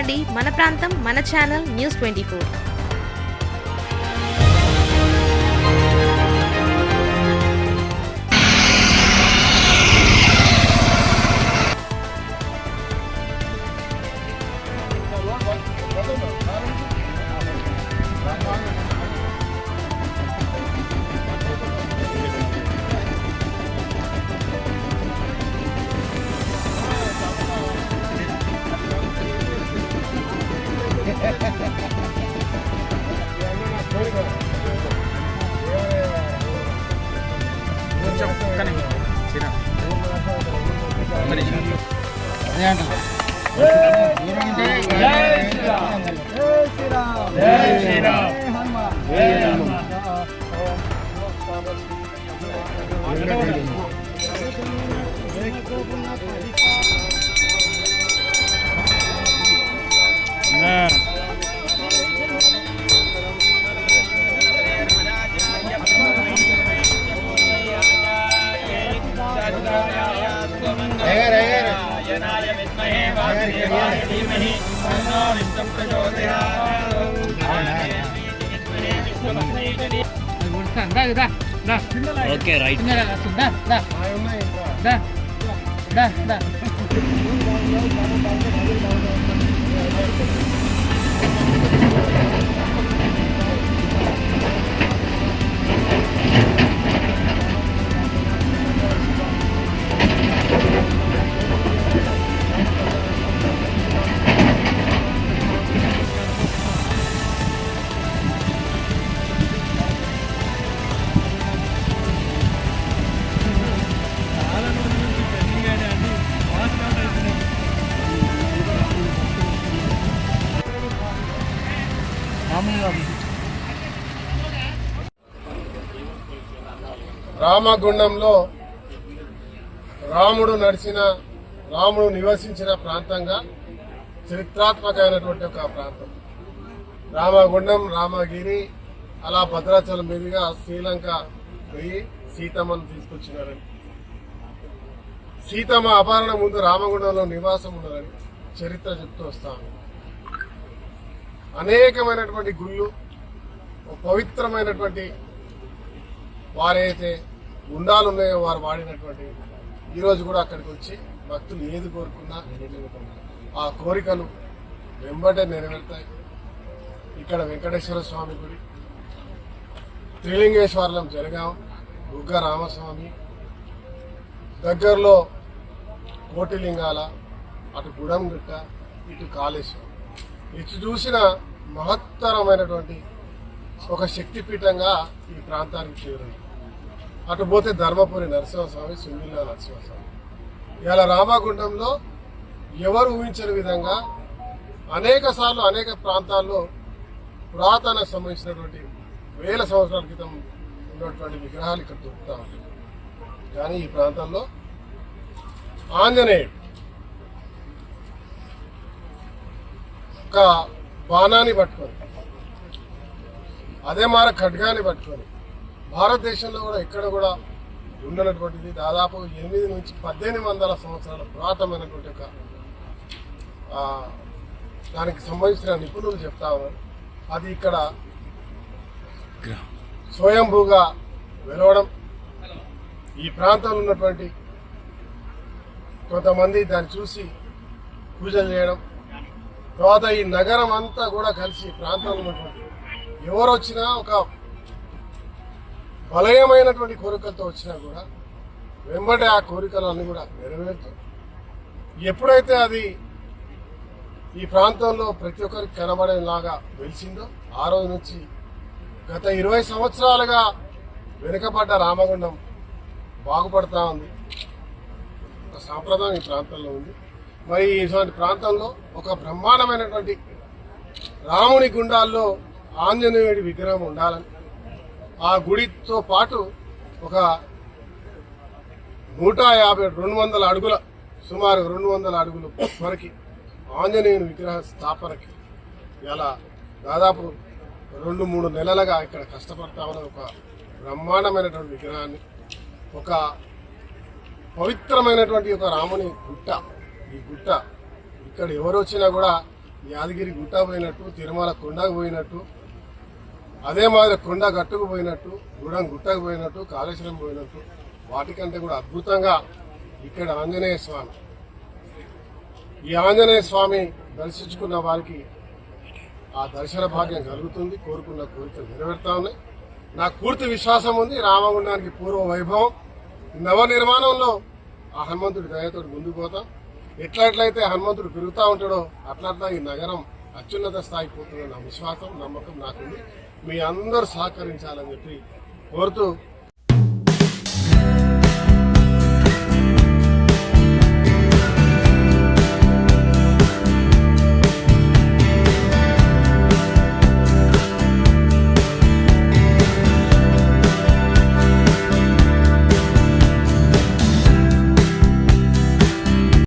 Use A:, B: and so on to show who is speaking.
A: చూడండి మన ప్రాంతం మన channel news twenty four. Sriram.
B: Okay right
C: రామగుండంలో రాముడు నడిచిన రాముడు నివసించిన ప్రాంతంగా చరిత్రాత్మకమైనటువంటి ఒక ప్రాంతం. రామగుండం రామగిరి అలా భద్రాచలం మీదుగా శ్రీలంక పోయి సీతమ్మను తీసుకొచ్చినారని. సీతమ్మ అపహరణ ముందు రామగుండంలో నివాసం ఉన్నదని చరిత్ర చెప్తూ వస్తాను అనేకమైనటువంటి గుళ్ళు పవిత్రమైనటువంటి వారైతే గుండాలు ఉన్నాయో వారు వాడినటువంటి ఈరోజు కూడా అక్కడికి వచ్చి భక్తులు ఏది కోరుకున్నా ఆ కోరికలు వెంబటే నెరవేరుతాయి. ఇక్కడ వెంకటేశ్వర స్వామి గుడి త్రిలింగేశ్వరం జలగాం బుగ్గ రామస్వామి దగ్గరలో కోటిలింగాల అటు గుడంగుట్ట ఇటు కాళేశ్వరం. ఇటు చూసిన మహత్తరమైనటువంటి ఒక శక్తిపీఠంగా ఈ ప్రాంతానికి చేరింది. అటు పోతే ధర్మపురి నరసింహస్వామి సునీల నరసింహస్వామి. ఇలా రామగుండంలో ఎవరు ఊహించని విధంగా అనేక సార్లు అనేక ప్రాంతాల్లో పురాతన సంబంధించినటువంటి వేల సంవత్సరాల క్రితం ఉన్నటువంటి విగ్రహాలు ఇక్కడ దొరుకుతా ఉంటాయి కానీ ఈ ప్రాంతంలో ఆంజనేయుడు ఒక బాణాన్ని పట్టుకొని అదే మార ఖడ్గాన్ని పట్టుకొని భారతదేశంలో కూడా ఎక్కడ కూడా ఉండనటువంటిది దాదాపు ఎనిమిది నుంచి పద్దెనిమిది వందల సంవత్సరాల పురాతనమైనటువంటి ఒక దానికి సంబంధించిన నిపుణులు చెప్తాము అది ఇక్కడ స్వయంభూగా వెలవడం ఈ ప్రాంతంలో ఉన్నటువంటి కొంతమంది దాన్ని చూసి పూజలు చేయడం తర్వాత ఈ నగరం అంతా కూడా కలిసి ఈ ప్రాంతంలో ఉన్నటువంటి ఎవరు వచ్చినా ఒక బలయమైనటువంటి కోరికలతో వచ్చినా కూడా వెంబడే ఆ కోరికలన్నీ కూడా నెరవేరుతాయి. ఎప్పుడైతే అది ఈ ప్రాంతంలో ప్రతి ఒక్కరికి కనబడేలాగా వెలిసిందో ఆ రోజు నుంచి గత ఇరవై సంవత్సరాలుగా వెనుకబడ్డ రామగుండం బాగుపడతా ఉంది. ఒక సాంప్రదాయం ఈ ప్రాంతంలో ఉంది. మరి ఇటువంటి ప్రాంతంలో ఒక బ్రహ్మాండమైనటువంటి రాముని గుండాల్లో ఆంజనేయుడి విగ్రహం ఉండాలని ఆ గుడితో పాటు ఒక నూట యాభై రెండు వందల అడుగుల సుమారు రెండు వందల అడుగులు వరకు ఆంజనేయుని విగ్రహ స్థాపనకి ఇలా దాదాపు రెండు మూడు నెలలుగా ఇక్కడ కష్టపడతామని ఒక బ్రహ్మాండమైనటువంటి విగ్రహాన్ని ఒక పవిత్రమైనటువంటి ఒక రాముని గుట్ట ఈ గుట్ట ఇక్కడ ఎవరు వచ్చినా కూడా యాదగిరి గుట్ట పోయినట్టు తిరుమల కొండకు పోయినట్టు అదే మాదిరి కొండ గట్టుకు పోయినట్టు గుడం గుట్టకు పోయినట్టు కాళేశ్వరం పోయినట్టు వాటికంటే కూడా అద్భుతంగా ఇక్కడ ఆంజనేయ స్వామి. ఈ ఆంజనేయ స్వామి దర్శించుకున్న వారికి ఆ దర్శన భాగ్యం కలుగుతుంది. కోరుకున్న కోరికలు నెరవేరుతా ఉన్నాయి. నాకు పూర్తి విశ్వాసం ఉంది. రామగుండానికి పూర్వ వైభవం. నవ నిర్మాణంలో ఆ హనుమంతుడి దయతో ముందుకు పోతాం. ఎట్లాట్లయితే హనుమంతుడు పెరుగుతూ ఉంటాడో అట్లా ఈ నగరం అత్యున్నత స్థాయికి పోతుందని నా విశ్వాసం నమ్మకం నాకుంది. మీ అందరూ సహకరించాలని చెప్పి కోరుతూ